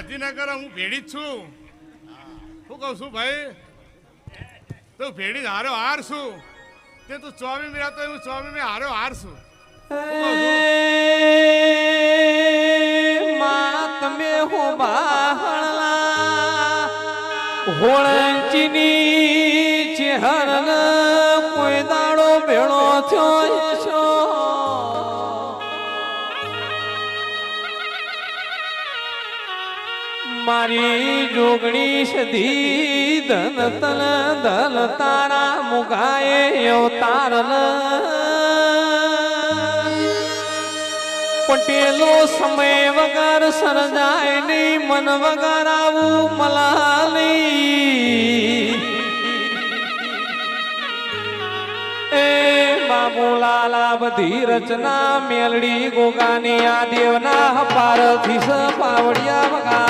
ગાંધીનગર હું ભેડી જ છું. શું કહું છું ભાઈ? તું ભેડી હારો હાર છું. તે તું ચોવી મેં તો હું ચોવી મેં હારો હાર છું. હોળંચીની ચેહરન કોઈ દાડો ભેળો થયો મારી જોગણી સધી ધન તલ ધન તારા મુગાએ અવતારલ. પટેલો સમય વગર સરજાય નહીં, મન વગર આવું મલાલી. એ બાબુલાલા બધી રચના મેલડી ગોગાની આ દેવના પારથી સ પાવડિયા